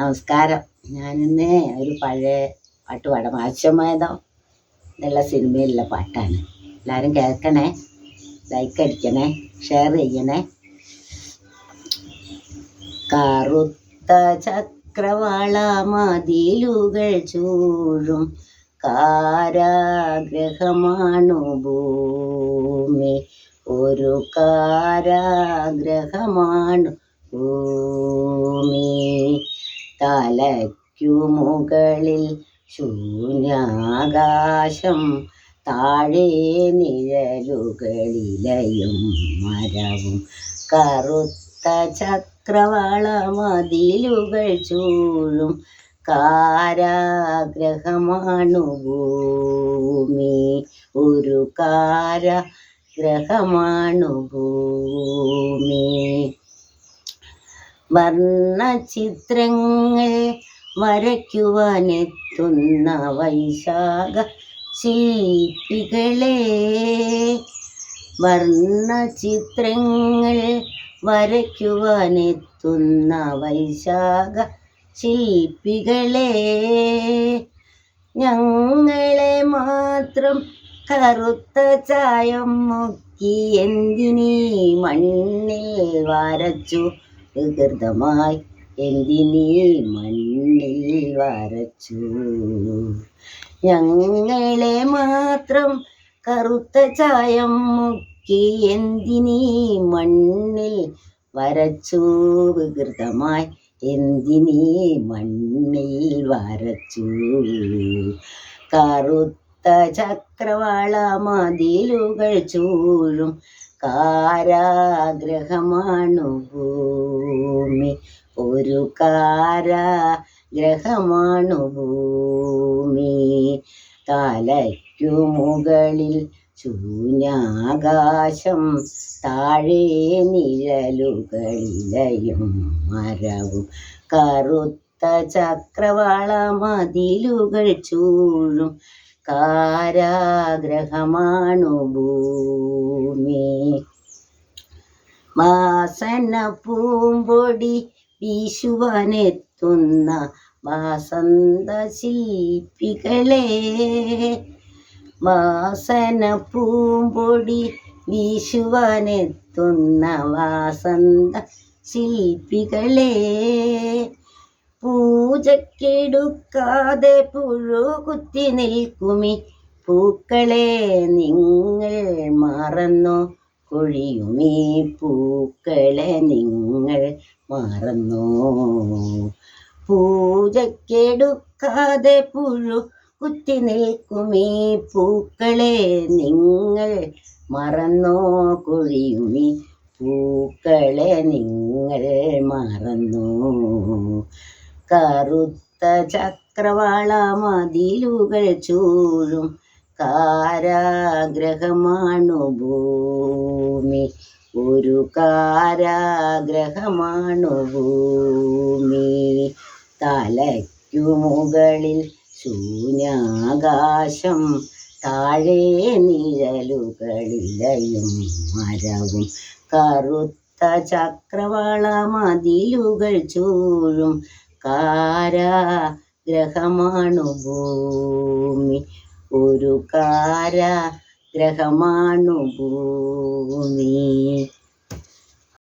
നമസ്കാരം. ഞാനിന്ന് ഒരു പഴയ പാട്ട് പാടാം. ആവശ്യമായതോ? എന്നുള്ള സിനിമയിലുള്ള പാട്ടാണ്. എല്ലാവരും കേൾക്കണേ? ലൈക്ക് അടിക്കണേ? ഷെയർ ചെയ്യണേ? കറുത്ത ചക്രവാള മതിലുകൾ ചൂഴും. കാരാഗ്രഹമാണു ഭൂമി. ഒരു കാരാഗ്രഹമാണു ഭൂമി. തലയ്ക്കു മുകളിൽ ശൂന്യാകാശം താഴെ നിഴലുകളിലയും മരവും കറുത്ത ചക്രവാള മതിലുകൾ ചൂഴും കാരാഗ്രഹമാണു ഭൂമി. ഒരു കാരാഗ്രഹമാണു ഭൂമി. വർണചിത്രങ്ങൾ വരയ്ക്കുവാനെത്തുന്ന വൈശാഖ ശില്പികളെ. വർണചിത്രങ്ങൾ വരയ്ക്കുവാനെത്തുന്ന വൈശാഖ ശില്പികളെ. ഞങ്ങളെ മാത്രം കറുത്ത ചായം മുക്കി എന്തിനീ മണ്ണിൽ വരച്ചു വികൃതമായി എന്തിനീ മണ്ണിൽ വരച്ചു? ഞങ്ങളെ മാത്രം കറുത്ത ചായം മുക്കി എന്തിനീ മണ്ണിൽ വരച്ചു? വികൃതമായി എന്തിനീ മണ്ണിൽ വരച്ചു? കറുത്ത ചക്രവാള മതിലുകൾ ചൂഴും കാരാഗ്രഹമാണു ഭൂമി ഒരു കാരാഗ്രഹമാണു ഭൂമി തലയ്ക്കു മുകളിൽ ശൂന്യാകാശം താഴെ നിഴലുകളിലയും മരവും. കറുത്ത ചക്രവാള മതിലുകൾ ചൂഴും കാരാഗ്രഹമാണു ഭൂമി വാസന പൂമ്പൊടി വീശുവാനെത്തുന്ന വാസന്ത ശില്പികളെ. വാസന പൂമ്പൊടി വീശുവാനെത്തുന്ന വാസന്ത ശില്പികളെ. പൂജക്കെടുക്കാതെ പുഴു കുത്തി നിൽക്കുമി. പൂക്കളെ നിങ്ങൾ മറന്നു? കൊഴിയുമീ പൂക്കളെ നിങ്ങൾ മറന്നു? പൂജക്കെടുക്കാതെ പുഴു കുത്തി നിൽക്കുമീ പൂക്കളെ നിങ്ങൾ മറന്നോ? കൊഴിയുമീ പൂക്കളെ നിങ്ങൾ മറന്നു? കറുത്ത ചക്രവാള മതിലുകൾ ചൂഴും കാരാഗ്രഹമാണു ഭൂമി. ഒരു കാരാഗ്രഹമാണു ഭൂമി. തലയ്ക്കു മുകളിൽ ശൂന്യാകാശം താഴെ നിഴലുകളിലയും മരവും. കറുത്ത ചക്രവാള മതിലുകൾ ചൂഴും കാരാഗ്രഹമാണു ഭൂമി. ഒരു കാരാഗ്രഹമാണു ഭൂമി.